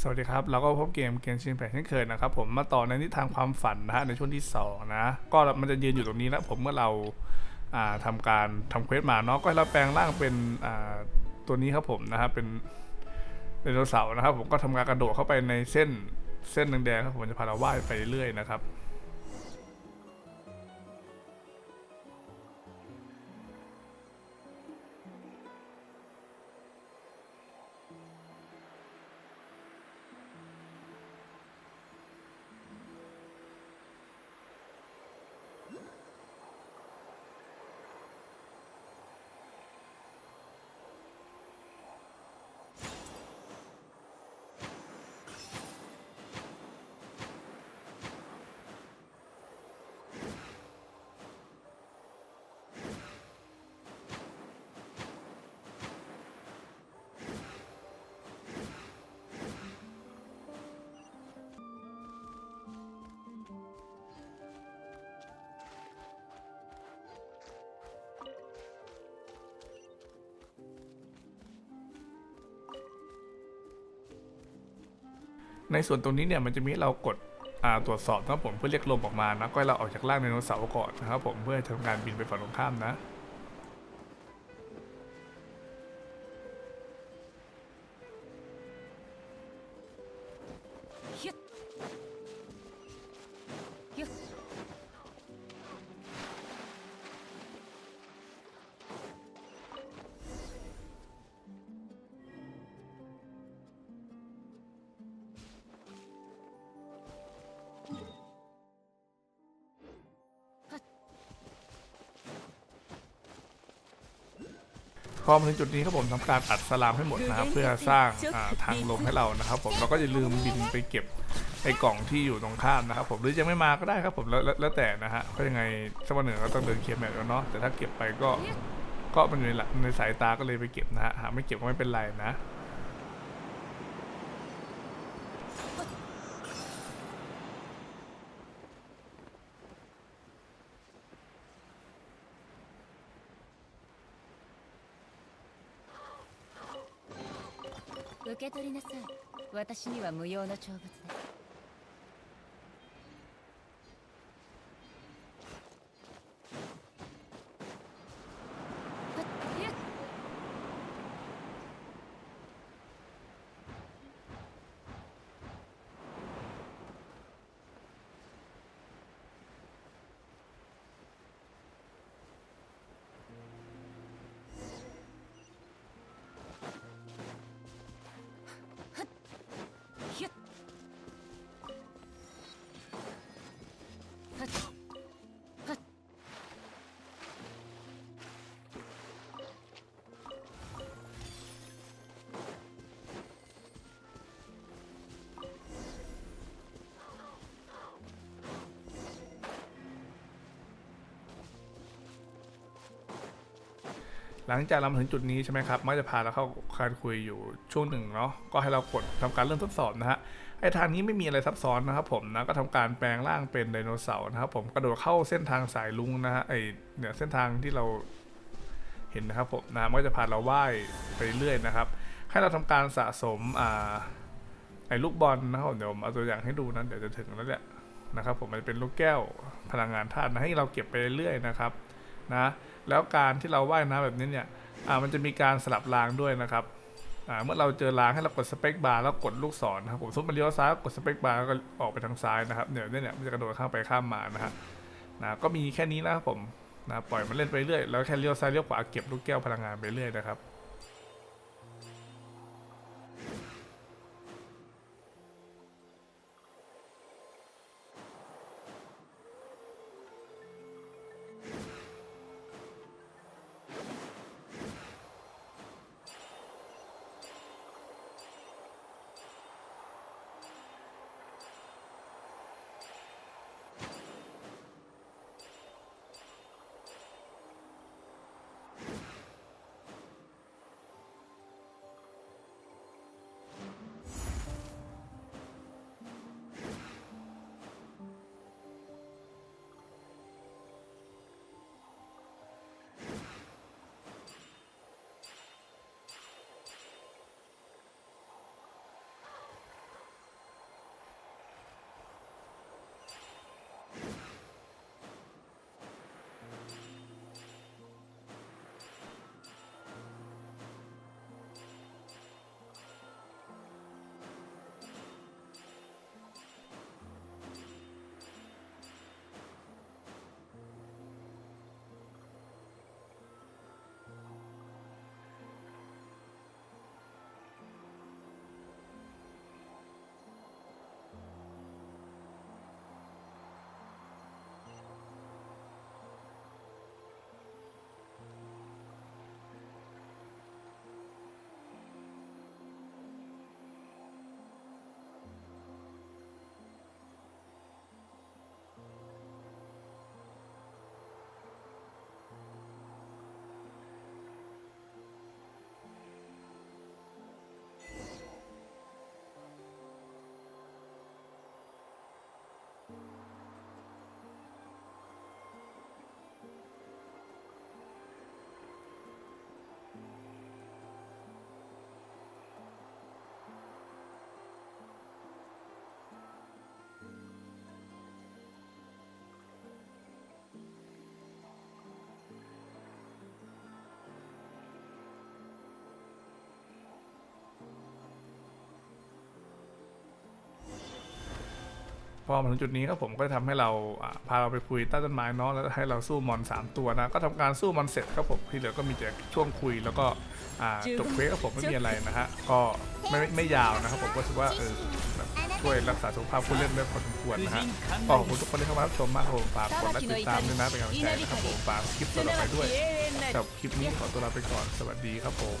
สวัสดีครับ เราก็พบเกมเกมชินแผนเช่นเคยนะครับ ผมมาต่อในนิทานความฝันนะฮะในช่วงที่สองนะก็มันจะยืนอยู่ตรงนี้แล้วผมเมื่อเราทำทำการทำเควสมาเนาะก็ให้เราแปลงร่างเป็นตัวนี้ครับผมนะฮะเป็นไดโนเสาร์นะครับ ผมก็ทำการกระโดดเข้าไปในเส้นเส้นแดงๆครับผมจะพาเราว่ายไปเรื่อยๆนะครับ ในส่วนตรงนี้เนี่ยมันจะมีเรากดตรวจสอบนะครับผมเพื่อเรียกลมออกมานะก็เราออกจากร่างไดโนเสาร์ก่อนนะครับผมเพื่อทำการบินไปฝั่งตรงข้ามนะ พอมาถึงจุดนี้ครับผมทำการอัดสลามให้หมดนะครับเพื่อสร้างอ่าทางลมให้เรานะครับ ผมเราก็อย่าลืมบินไปเก็บไอ้กล่องที่อยู่ตรงข้ามนะครับ ผมหรือยังไม่มาก็ได้ครับผมแล้วแล้วแล้วแต่นะฮะเพราะยังไงสักวันหนึ่งก็ต้องเดินเคลียร์แมปแล้วเนาะแต่ถ้าเก็บไปก็ก็มันอยู่ในหลักในสายตาก็เลยไปเก็บนะฮะหากไม่เก็บก็ไม่เป็นไรนะ 受け取りなさい。私には無用の長物だ หลังจากเรามาถึงจุดนี้ใช่ไหมครับมักจะพาเราเข้าการคุยอยู่ช่วงหนึ่งเนาะก็ให้เรากดทำการเริ่มทดสอบนะฮะไอ้ทางนี้ไม่มีอะไรซับซ้อนนะครับผมนะก็ทำการแปลงร่างเป็นไดโนเสาร์นะครับผมกระโดดเข้าเส้นทางสายลุงนะฮะไอเนี่ยเส้นทางที่เราเห็นนะครับผมนะมันก็จะพาเราว่ายไปเรื่อยนะครับ ให้เราทำการสะสมอ่าไอ้ลูกบอลนะครับผมเดี๋ยวผมเอาตัวอย่างให้ดูนะเดี๋ยวจะถึงแล้วแหละนะครับผมมันจะเป็นลูกแก้วพลังงานธาตุนะให้เราเก็บไปเรื่อยนะครับ นะแล้วการที่เราว่ายน้ำแบบนี้เนี่ยอ่ามันจะมีการสลับรางด้วยนะครับอ่าเมื่อเราเจอรางให้เรากดสเปคบาร์แล้วกดลูกศรนะครับผมสมมติมันเลี้ยวซ้ายกดสเปคบาร์แล้วก็ออกไปทางซ้ายนะครับเนี่ยเนี่ยเนี่ยมันจะกระโดดข้ามไปข้ามมานะฮะนะก็มีแค่นี้นะครับผมนะปล่อยมันเล่นไปเรื่อยแล้วแค่เลี้ยวซ้ายเลี้ยวขวาเก็บลูกแก้วพลังงานไปเรื่อยนะครับ พอมาถึงจุดนี้ก็ผมก็ทำให้เราพาเราไปคุยใต้ต้นไม้เนาะแล้วให้เราสู้มอน 3 ตัวนะ ก็ทำการสู้มอนเสร็จครับผมที่เหลือก็มีแต่ช่วงคุยแล้วก็จบเควสครับผมไม่มีอะไรนะฮะก็ไม่ไม่ยาวนะครับผมก็สึกว่าเออช่วยรักษาสุขภาพผู้เล่นได้พอสมควรนะฮะขอบคุณทุกคนที่เข้ามารับชมมากครับผมฝากกดแลค์ติดตามด้วยนะเป็นกำลังใจนะครับผมฝากคลิปต่อไปด้วยกับคลิปนี้ขอตัวลาไปก่อนสวัสดีครับผม